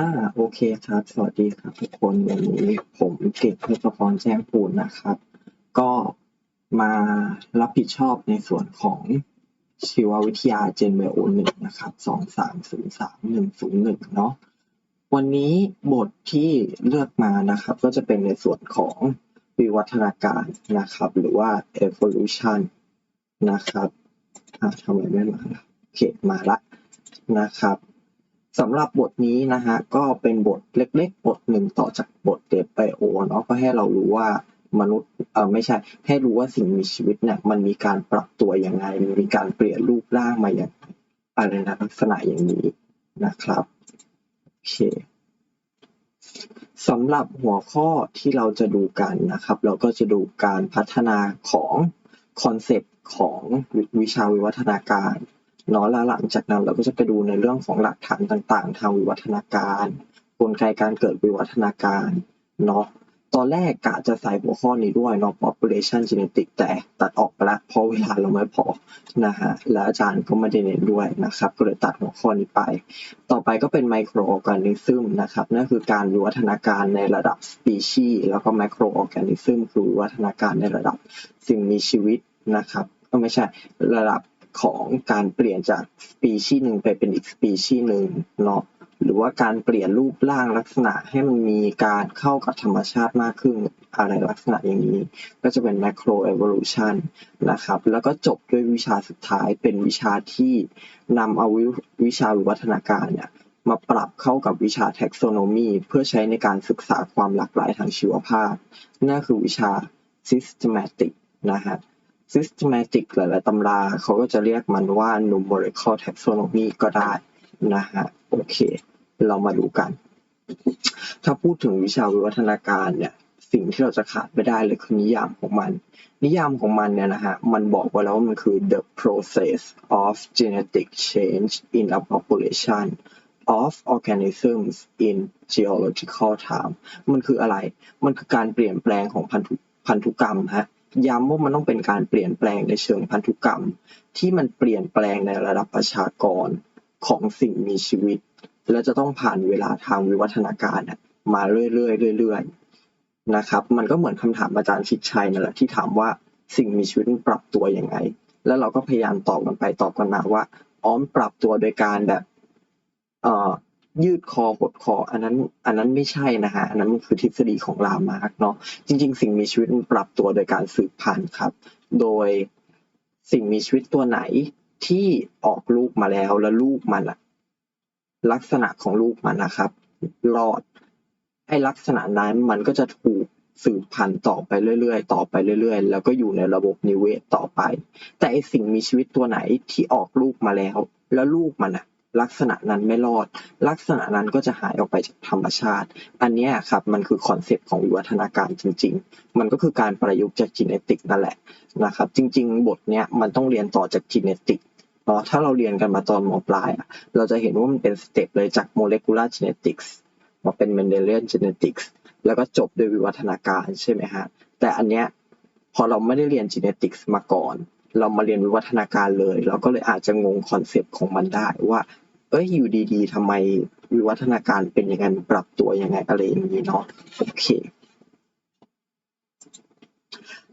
อ่าโอเคครับ สวัสดีครับทุกคนวันนี้ผมเก่งทศพรแจ้งปูนนะครับ ก็มารับผิดชอบในส่วนของชีววิทยาเจนเวลหนึ่งนะครับสองสามศูนย์สามหนึ่งศูนย์หนึ่งเนาะวันนี้บทที่เลือกมานะครับ ก็จะเป็นในส่วนของวิวัฒนาการนะครับ หรือว่า evolution นะครับอ่าทำไมไม่มาโอเคมาละนะครับ สำหรับบทนี้นะฮะก็เป็นบทเล็กๆ บทหนึ่งต่อจากบทเดบไบโอเนาะก็ให้เรารู้ว่ามนุษย์เออไม่ใช่ ให้รู้ว่าสิ่งมีชีวิตเนี่ยมันมีการปรับตัวยังไงมันมีการเปลี่ยนรูปร่างมาอย่างอะไรนะลักษณะอย่างนี้นะครับโอเคสำหรับหัวข้อที่เราจะดูกันนะครับ เราก็จะดูการพัฒนาของคอนเซปต์ของวิชาวิวัฒนาการ เนาะแล้วหลังจากนั้นเราก็จะไปดูในเรื่องของหลักฐานต่างๆ ทางวิวัฒนาการ กลไกการเกิดวิวัฒนาการเนาะตอนแรกกะจะใส่หัวข้อนี้ด้วยเนาะ population genetic แต่ตัดออกไปละเพราะเวลาเราไม่พอนะฮะและอาจารย์ก็ไม่ได้เน้นด้วยนะครับ ก็เลยตัดหัวข้อนี้ไป ต่อไปก็เป็น microorganism นะครับนั่นคือการวิวัฒนาการในระดับ species แล้วก็ macroorganism คือวิวัฒนาการในระดับสิ่งมีชีวิตนะครับก็ไม่ใช่ระดับ ของการเปลี่ยนจากสปีชีส์หนึ่งไปเป็นอีกสปีชีส์หนึ่งเนาะหรือว่าการเปลี่ยนรูปร่างลักษณะให้มันมีการเข้ากับธรรมชาติมากขึ้นอะไรลักษณะอย่างนี้ ก็จะเป็น macro evolution นะครับ แล้วก็จบด้วยวิชาสุดท้ายเป็นวิชาที่นำเอาวิชาวิวัฒนาการเนี่ยมาปรับเข้ากับวิชา taxonomy เพื่อใช้ในการศึกษาความหลากหลายทางชีวภาพนั่นคือวิชา systematic นะฮะ systematic หลาย ๆ ตำราเขาก็จะเรียกมันว่า numerical taxonomy ก็ได้นะฮะโอเค เรามาดูกัน ถ้าพูดถึงวิชาวิวัฒนาการเนี่ยสิ่งที่เราจะขาดไม่ได้เลยคือนิยามของมัน นิยามของมันเนี่ยนะฮะ มันบอกไว้แล้วว่ามันคือ the process of genetic change in a population of organisms in geological time มันคืออะไร มันคือการเปลี่ยนแปลงของพันธุพันธุกรรมฮะ ย้ำว่ามันต้องเป็นการเปลี่ยนแปลงในเชิงพันธุกรรม ที่มันเปลี่ยนแปลงในระดับประชากรของสิ่งมีชีวิต และจะต้องผ่านเวลาทางวิวัฒนาการมาเรื่อยๆเรื่อยๆนะครับ มันก็เหมือนคำถามอาจารย์ชิดชัยนั่นแหละที่ถามว่าสิ่งมีชีวิตมันปรับตัวยังไง แล้วเราก็พยายามตอบกันไปตอบกันมาว่าอ้อมปรับตัวโดยการแบบเอ่อ ยืดคอหดคอ อันนั้น อันนั้นไม่ใช่นะฮะ อันนั้นมันคือทฤษฎีของลามาร์กเนาะ จริง ๆ สิ่งมีชีวิตมันปรับตัวโดยการสืบพันธุ์ครับ โดยสิ่งมีชีวิตตัวไหนที่ออกลูกมาแล้วแล้วลูกมันอะลักษณะของลูกมันนะครับรอดไอ้ลักษณะนั้นมันก็จะถูกสืบพันธุ์ต่อไปเรื่อยๆ ต่อไปเรื่อยๆ แล้วก็อยู่ในระบบนิเวศต่อไป แต่ไอสิ่งมีชีวิตตัวไหนที่ออกลูกมาแล้ว แล้วลูกมันอะ ลักษณะนั้นไม่รอด ลักษณะนั้นก็จะหายออกไปจากธรรมชาติ อันนี้ครับมันคือคอนเซปต์ของวิวัฒนาการจริง ๆ มันก็คือการประยุกต์จากจีเนติกนั่นแหละนะครับจริง ๆ บทเนี้ยมันต้องเรียนต่อจากจีเนติกเนาะถ้าเราเรียนกันมาตอนมปลายเราจะเห็นว่ามันเป็นสเต็ปเลยจากโมเลกุลาร์จีเนติกส์มาเป็นเมนเดเลียนจีเนติกส์แล้วก็จบด้วยวิวัฒนาการใช่ไหมฮะแต่อันเนี้ยพอเราไม่ได้เรียนจีเนติกส์มาก่อน เรามาเรียนวิวัฒนาการเลย เราก็เลยอาจจะงงคอนเซปต์ของมันได้ว่า เอ้ยอยู่ดีๆทำไมวิวัฒนาการเป็นยังไงปรับตัวยังไงอะไรอย่างนี้เนาะโอเค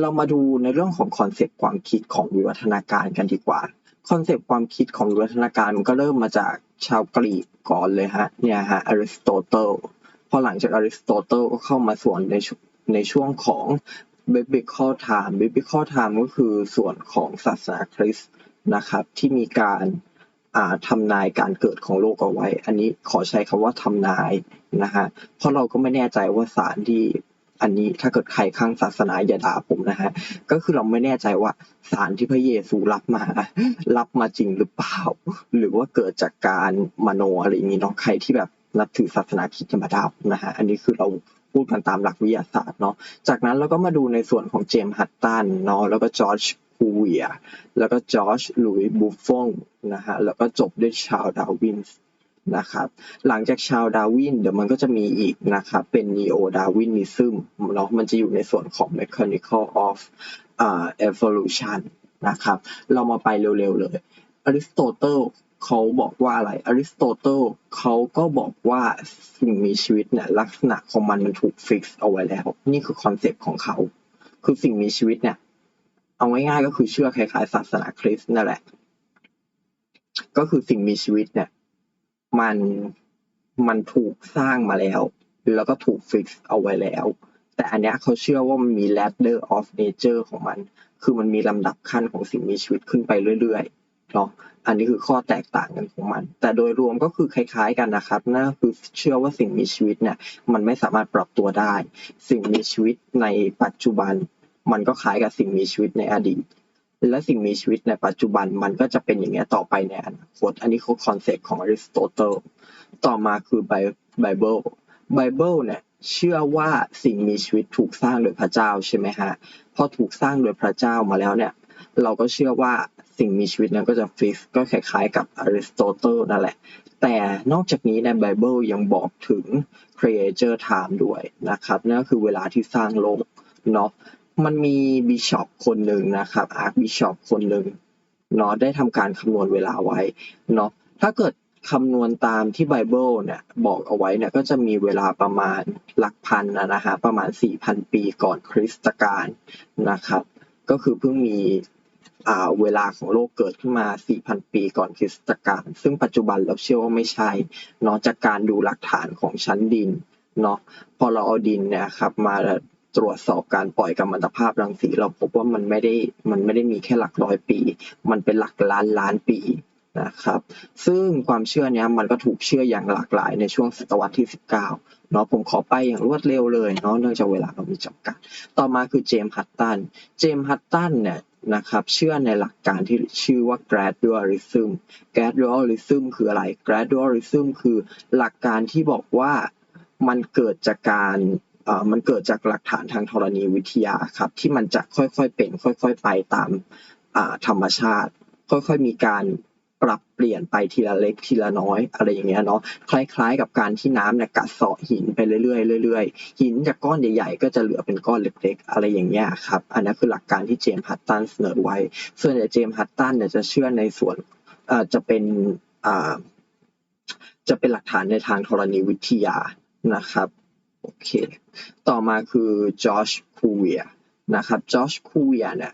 เรามาดูในเรื่องของคอนเซปต์ความคิดของวิวัฒนาการกันดีกว่าคอนเซปต์ความคิดของวิวัฒนาการมันก็เริ่มมาจากชาวกรีกก่อนเลยฮะเนี่ยฮะอริสโตเติลพอหลังจากอริสโตเติลก็เข้ามาส่วนในในช่วงของ biblical time biblical time ก็คือส่วนของศาสนาคริสต์นะครับ ที่มีการอ่าทำนายการเกิดของโลกเอาไว้ อันนี้ขอใช้คำว่าทำนายนะฮะเพราะเราก็ไม่แน่ใจว่าสารที่อันนี้ถ้าเกิดใครข้างศาสนาอย่าด่าผมนะฮะก็คือเราไม่แน่ใจว่าสารที่พระเยซูรับมา รับมาจริงหรือเปล่า หรือว่าเกิดจากการมโนอะไรอย่างนี้เนาะใครที่แบบนับถือศาสนาคริสต์มาดับนะฮะอันนี้คือเรา พูดกันตามหลักวิทยาศาสตร์เนาะจากนั้นเราก็มาดูในส่วนของเจมส์ฮัตตันเนาะแล้วก็จอร์จพูเวียแล้วก็จอร์จลุยบุฟฟงนะฮะแล้วก็จบด้วยชาวดาวินส์นะครับหลังจากชาวดาวินเดี๋ยวมันก็จะมีอีกนะครับเป็น neo darwinism เนาะมันจะอยู่ในส่วนของ mechanical of uh, evolution นะครับเรามาไปเร็วๆเลยอริสโตเติล เขาบอกว่าอะไรอริสโตเติลเขาก็บอกว่าสิ่งมีชีวิตเนี่ยลักษณะของมันมันถูกฟิกซ์เอาไว้แล้ว นี่คือคอนเซปต์ของเขา คือสิ่งมีชีวิตเนี่ย เอาง่ายๆก็คือเชื่อคล้ายๆศาสนาคริสต์นั่นแหละ ก็คือสิ่งมีชีวิตเนี่ย มันมันถูกสร้างมาแล้ว แล้วก็ถูกฟิกซ์เอาไว้แล้ว แต่อันเนี้ยเขาเชื่อว่ามันมี ladder of nature ของมัน คือมันมีลำดับขั้นของสิ่งมีชีวิตขึ้นไปเรื่อยๆ เนาะอันนี้คือข้อแตกต่างกันของมัน แต่โดยรวมก็คือคล้ายๆกันนะครับนั่นคือเชื่อว่าสิ่งมีชีวิตเนี่ยมันไม่สามารถปรับตัวได้ สิ่งมีชีวิตในปัจจุบัน มันก็คล้ายกับสิ่งมีชีวิตในอดีต และสิ่งมีชีวิตในปัจจุบันมันก็จะเป็นอย่างนี้ยต่อไปในอนาคตอันนี้คือคอนเซ็ปต์ของอริสโตเติลต่อมาคือไบไบเบิลไบเบิลเนี่ยเชื่อว่าสิ่งมีชีวิตถูกสร้างโดยพระเจ้าใช่ไหมฮะพอถูกสร้างโดยพระเจ้ามาแล้วเนี่ย เราก็เชื่อว่าสิ่งมีชีวิตนั้นก็จะฟิกก็คล้ายๆ กับอริสโตเติลนั่นแหละ แต่นอกจากนี้ในไบเบิลยังบอกถึง creator time ด้วยนะครับนั่นก็คือเวลาที่สร้างโลกเนาะมันมีบิชอปคนหนึ่งนะครับอาร์คบิชอปคนหนึ่งเนาะได้ทำการคำนวณเวลาไว้เนาะถ้าเกิดคำนวณตามที่ไบเบิลเนี่ยบอกเอาไว้เนี่ยก็จะมีเวลาประมาณหลักพันนะฮะประมาณ 4,000 ปีก่อนคริสตกาลนะครับก็คือเพิ่งมี เวลาของโลกเกิดขึ้นมา 4,000 ปีก่อนคริสตกาลซึ่งปัจจุบันเราเชื่อว่าไม่ใช่เนาะจากการดูหลักฐานของชั้นดินเนาะพอเราเอาดินเนี่ยครับมาตรวจสอบการปล่อยกัมมันตภาพรังสี เราพบว่ามันไม่ได้มันไม่ได้มีแค่หลักร้อยปี มันเป็นหลักล้านล้านปีนะครับ ซึ่งความเชื่อนี้มันก็ถูกเชื่ออย่างหลากหลายในช่วงศตวรรษที่ 19 เนาะผมขอไปอย่างรวดเร็วเลยเนาะเนื่องจากเวลาเรามีจำกัด ต่อมาคือเจมส์ฮัตตัน เจมส์ฮัตตันเนี่ย นะครับ เชื่อในหลักการที่ชื่อว่า gradualism gradualism คืออะไร gradualism คือหลักการที่บอกว่ามันเกิดจากการมันเกิดจากหลักฐานทางธรณีวิทยาครับ ที่มันจะค่อยๆเป็น ค่อย ๆ ไปตามธรรมชาติ ค่อยๆมีการ ปรับเปลี่ยนไปทีละเล็กทีละน้อยอะไรอย่างเงี้ยเนาะคล้ายๆ กับการที่น้ำเนี่ยกัดเซาะหินไปเรื่อยๆเรื่อยๆ หินจากก้อนใหญ่ๆ ก็จะเหลือเป็นก้อนเล็กๆ อะไรอย่างเงี้ยครับอันนั้นคือหลักการที่เจมส์ฮัตตันเสนอไว้ ส่วนใหญ่เจมส์ฮัตตันเนี่ยจะเชื่อในส่วนเอ่อจะเป็นอ่าจะเป็นหลักฐานในทางธรณีวิทยานะครับโอเคต่อมาคือจอชคูเวียนะครับจอชคูเวียเนี่ย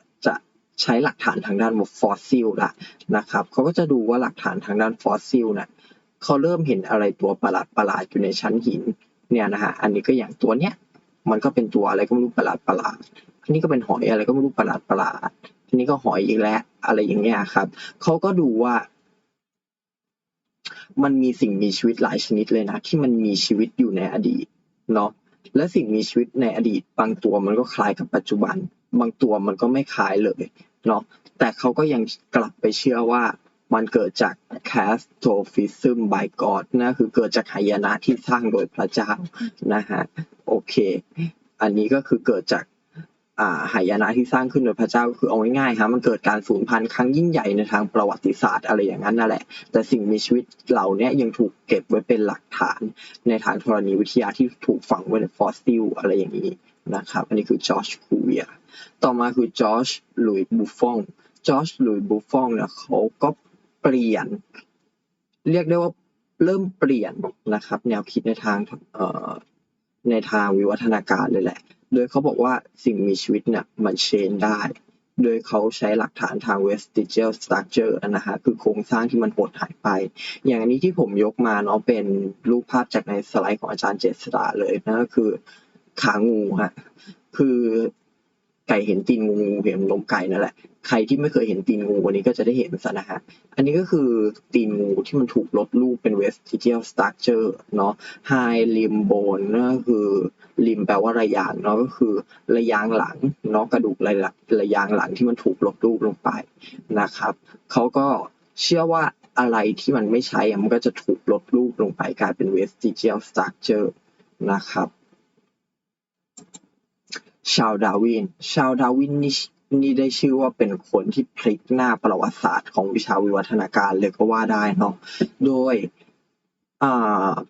ใช้หลักฐานทางด้านฟอสซิลละนะครับเขาก็จะดูว่าหลักฐานทางด้านฟอสซิลเนี่ยเขาเริ่มเห็นอะไรตัวประหลาดประหลาดอยู่ในชั้นหินเนี่ยนะฮะอันนี้ก็อย่างตัวเนี้ยมันก็เป็นตัวอะไรก็ไม่รู้ประหลาดประหลาดอันนี้ก็เป็นหอยอะไรก็ไม่รู้ประหลาดประหลาดอันนี้ก็หอยอีกแล้วอะไรอย่างเงี้ยครับเขาก็ดูว่า มันมีสิ่งมีชีวิตหลายชนิดเลยนะ ที่มันมีชีวิตอยู่ในอดีตเนาะและสิ่งมีชีวิตในอดีต บางตัวมันก็คล้ายกับปัจจุบัน บางตัวมันก็ไม่คล้ายเลย เนาะแต่เขาก็ยังกลับไปเชื่อว่ามันเกิดจาก catastrophism by God นะคือเกิดจากหายนะที่สร้างโดยพระเจ้านะฮะโอเค อันนี้ก็คือเกิดจากอ่าหายนะที่สร้างขึ้นโดยพระเจ้าก็คือเอาง่ายๆฮะมันเกิดการสูญพันธุ์ครั้งยิ่งใหญ่ในทางประวัติศาสตร์อะไรอย่างนั้นนั่นแหละ แต่สิ่งมีชีวิตเหล่านี้ยังถูกเก็บไว้เป็นหลักฐาน ในทางธรณีวิทยาที่ถูกฝังไว้ในฟอสซิลอะไรอย่างนี้ นะครับ อันนี้คือจอร์จคูเวียต่อมาคือจอร์จลุยบูฟองจอร์จลุยบูฟองเนี่ยเขาก็เปลี่ยน เรียกได้ว่าเริ่มเปลี่ยนนะครับ แนวคิดในทางเอในทางวิวัฒนาการเลยแหละ โดยเขาบอกว่าสิ่งมีชีวิตเนี่ยมันเชนได้ โดยเขาใช้หลักฐานทาง vestigial structure นะฮะคือโครงสร้างที่มันหดหายไป อย่างอันนี้ที่ผมยกมาเนาะเป็นรูปภาพจากในสไลด์ของอาจารย์เจษฎาเลยนะก็คือ ขางูฮะคือไก่เห็นตีนงูงูเห็นนมไก่นั่นแหละใครที่ไม่เคยเห็นตีนงูวันนี้ก็จะได้เห็นซะนะฮะอันนี้ก็คือตีนงูที่มันถูกลดรูปเป็น vestigial structure เนาะ high limb bone นั่นก็คือริมแปลว่าระยางเนาะก็คือระยางหลังเนาะกระดูกระยะระยางหลังที่มันถูกลดรูปลงไปนะครับเขาก็เชื่อว่าอะไรที่มันไม่ใช้มันก็จะถูกลดรูปลงไปกลายเป็น vestigial structure นะครับ ชาวดาร์วิน ชาวดาร์วินนี่นี่ได้ชื่อว่าเป็นคนที่พลิกหน้าประวัติศาสตร์ของวิชาวิวัฒนาการเลยก็ว่าได้เนาะ โดย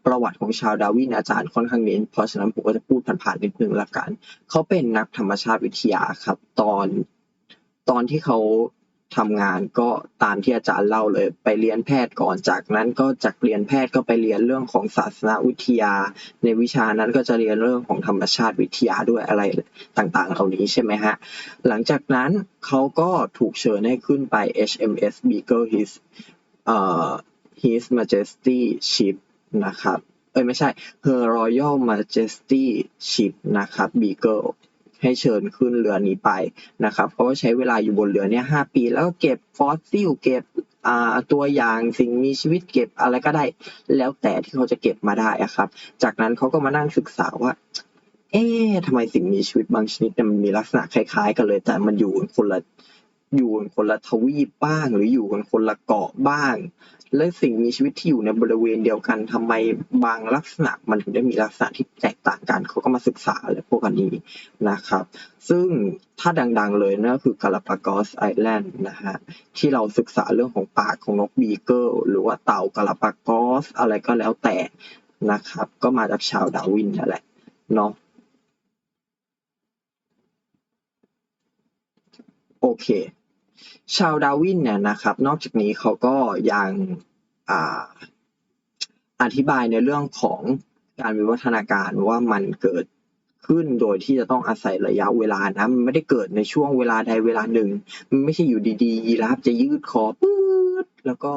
ประวัติของชาวดาวินอาจารย์ค่อนข้างเน้นเพราะฉะนั้นผมก็จะพูดผ่านๆนิดนึงละกัน เขาเป็นนักธรรมชาติวิทยาครับ ตอนตอนที่เขา ทำงานก็ตามที่อาจารย์เล่าเลย ไปเรียนแพทย์ก่อนจากนั้นก็จากเรียนแพทย์ก็ไปเรียนเรื่องของศาสนาวิทยา ในวิชานั้นก็จะเรียนเรื่องของธรรมชาติวิทยาด้วยอะไรต่างๆ เหล่านี้ใช่ไหมฮะหลังจากนั้นเขาก็ถูกเชิญให้ขึ้นไป HMS Beagle His เอ่อ His Majesty Ship นะครับเอ้ยไม่ใช่ Her Royal Majesty Ship นะครับ Beagle ให้เชิญขึ้นเรือนี้ไปนะครับเขาก็ใช้เวลาอยู่บนเรือเนี่ยห้าปี แล้วก็เก็บฟอสซิลเก็บตัวอย่างสิ่งมีชีวิตเก็บอะไรก็ได้ แล้วแต่ที่เขาจะเก็บมาได้อะครับ จากนั้นเขาก็มานั่งศึกษาว่า เอ๊ะทำไมสิ่งมีชีวิตบางชนิดเนี่ยมันมีลักษณะคล้ายๆ กันเลย แต่มันอยู่คนละ อยู่กันคนละทวีปบ้าง หรืออยู่กันคนละเกาะบ้าง และสิ่งมีชีวิตที่อยู่ในบริเวณเดียวกันทำไมบางลักษณะมันถึงได้มีลักษณะที่แตกต่างกันเขาก็มาศึกษาอะไรพวกนนี้นะครับ ซึ่งถ้าดังๆเลยนั่นก็คือกาลาปากอสไอแลนด์นะฮะที่เราศึกษาเรื่องของปากของนกบีเกิลหรือว่าเต่ากาลาปากอสอะไรก็แล้วแต่นะครับ ก็มาจากชาวดาร์วินนั่นแหละเนาะโอเค ชาวดาร์วินเนี่ยนะครับ นอกจากนี้เขาก็ยังอ่าอธิบายในเรื่องของการวิวัฒนาการว่ามันเกิดขึ้นโดยที่จะต้องอาศัยระยะเวลานะมันไม่ได้เกิดในช่วงเวลาใดเวลาหนึ่ง มันไม่ใช่อยู่ดีๆยีราฟจะยืดคอปื๊ดแล้วก็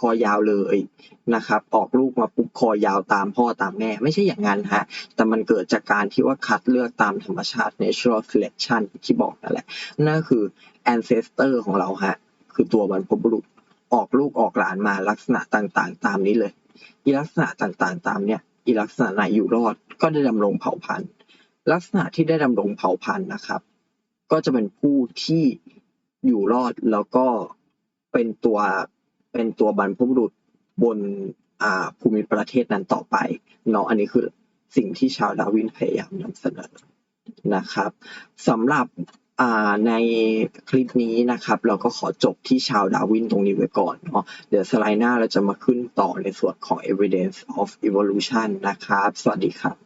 คอยาวเลยนะครับ ออกลูกมาปุ๊บคอยาวตามพ่อตามแม่ ไม่ใช่อย่างนั้นฮะ แต่มันเกิดจากการที่ว่าคัดเลือกตามธรรมชาติ natural selection ที่บอกนั่นแหละ นั่นคือ ancestor ของเราฮะ คือตัวบรรพบุรุษ ออกลูกออกหลานมาลักษณะต่างๆ ตามนี้เลย อีลักษณะต่างๆ ตามเนี้ยอีลักษณะไหนอยู่รอด ก็ได้ดำรงเผ่าพันธุ์ ลักษณะที่ได้ดำรงเผ่าพันธุ์นะครับ ก็จะเป็นผู้ที่อยู่รอดแล้วก็เป็นตัว เป็นตัวบรรพบุรุษบนอ่าภูมิประเทศนั้นต่อไปเนาะอันนี้คือสิ่งที่ชาวดาวินพยายามนำเสนอนะครับสำหรับในคลิปนี้นะครับ เราก็ขอจบที่ชาวดาวินตรงนี้ไว้ก่อนเนาะเดี๋ยวสไลด์หน้าเราจะมาขึ้นต่อในส่วนของ evidence of evolution นะครับ สวัสดีครับ